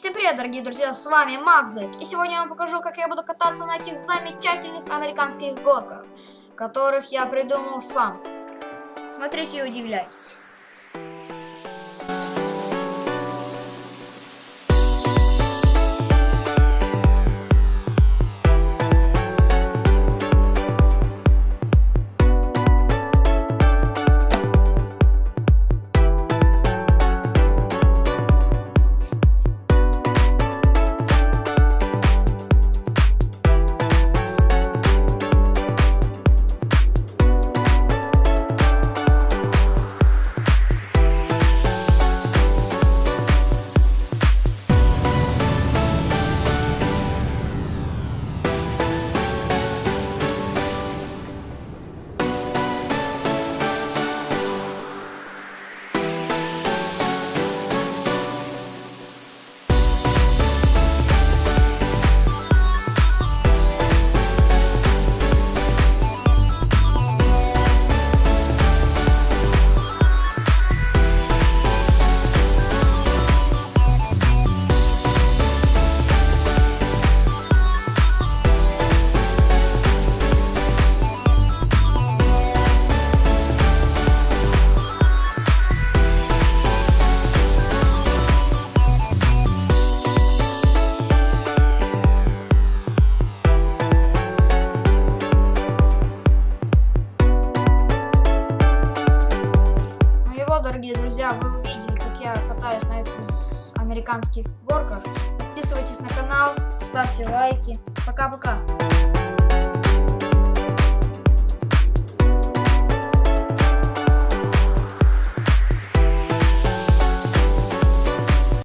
Всем привет, дорогие друзья, с вами Макзек, и сегодня я вам покажу, как я буду кататься на этих замечательных американских горках, которых я придумал сам. Смотрите и удивляйтесь. Дорогие друзья, вы увидели, как я катаюсь на этих американских горках. Подписывайтесь на канал, ставьте лайки. Пока-пока.